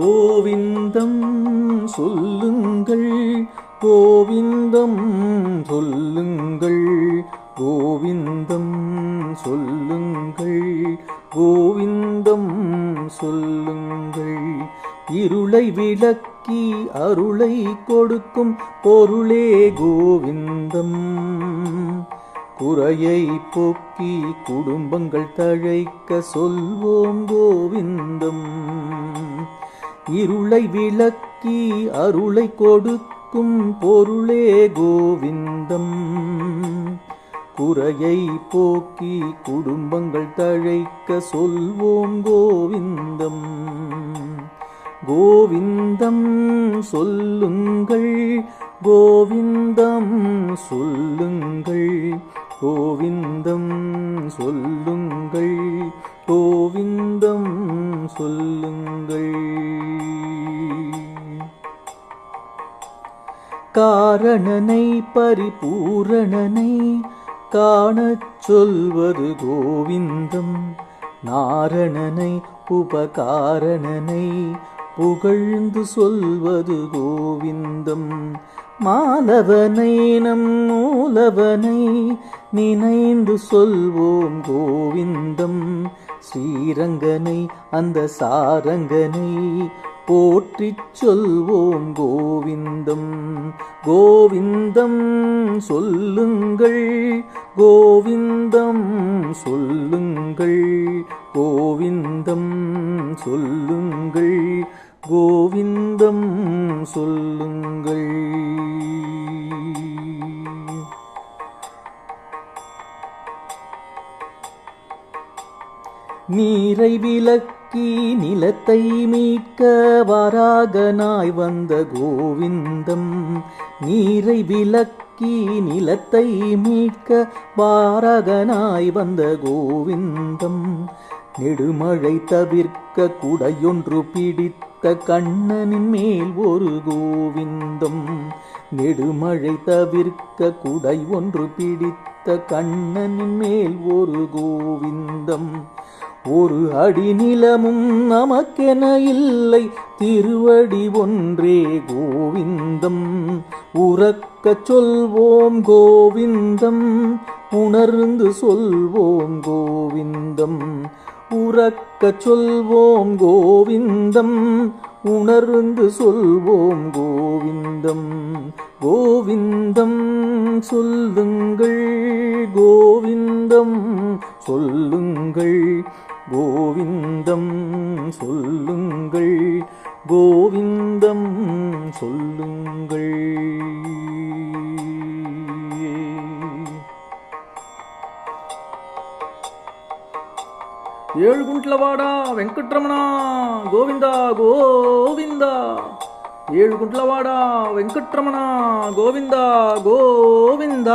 கோவிந்தம் சொல்லுங்கள் கோவிந்தம் சொல்லுங்கள். கோவிந்தம் சொல்லுங்கள் கோவிந்தம் சொல்லுங்கள். இருளை விளக்கி அருளை கொடுக்கும் பொருளே கோவிந்தம். குறையை போக்கி குடும்பங்கள் தழைக்க சொல்வோம் கோவிந்தம். இருளை விளக்கி அருளை கொடுக்கும் பொருளே கோவிந்தம். குறையை போக்கி குடும்பங்கள் தழைக்க சொல்வோம் கோவிந்தம். கோவிந்தம் சொல்லுங்கள் கோவிந்தம் சொல்லுங்கள் கோவிந்தம் சொல்லுங்கள் கோவிந்தம் சொல்லுங்கள். காரணனை பரிபூரணனை காணச் சொல்வது கோவிந்தம். நாரணனை உபகாரணனை புகழ்ந்து சொல்வது கோவிந்தம். மாலவனை நம் மூலவனை நினைந்து சொல்வோம் கோவிந்தம். ஸ்ரீரங்கனை அந்த சாரங்கனை போற்றிச் சொல்வோம் கோவிந்தம். கோவிந்தம் சொல்லுங்கள். கோவிந்தம் சொல்லுங்கள். கோவிந்தம் சொல்லுங்கள். கோவிந்தம் சொல்லுங்கள். நீரை விலக்கி நிலத்தை மீட்க வராகனாய் வந்த கோவிந்தம். நீரை விலக்கி நிலத்தை மீட்க வாரகனாய் வந்த கோவிந்தம். நெடுமழை தவிர்க்க குடையொன்று பிடித்த கண்ணனின் மேல் ஒரு கோவிந்தம். நெடுமழை தவிர்க்க குடை ஒன்று பிடித்த கண்ணனின் மேல் ஒரு கோவிந்தம். ஒரு அடி நிலமும் நமக்கென இல்லை. திருவடி ஒன்றே கோவிந்தம். உறக்க சொல்வோம் கோவிந்தம். உணர்ந்து சொல்வோம் கோவிந்தம். உறக்க சொல்வோம் கோவிந்தம். உணர்ந்து சொல்வோம் கோவிந்தம். கோவிந்தம் சொல்லுங்கள் கோவிந்தம். சொல்லுங்கள் கோவிந்தம் சொல்லுங்கள் கோவிந்தம் சொல்லுங்கள் ఏడు గుంట్లవాడ వెంకట్రమణ గోవింద గోవింద ఏడు గుంట్లవాడ వెంకట్రమణ గోవింద గోవింద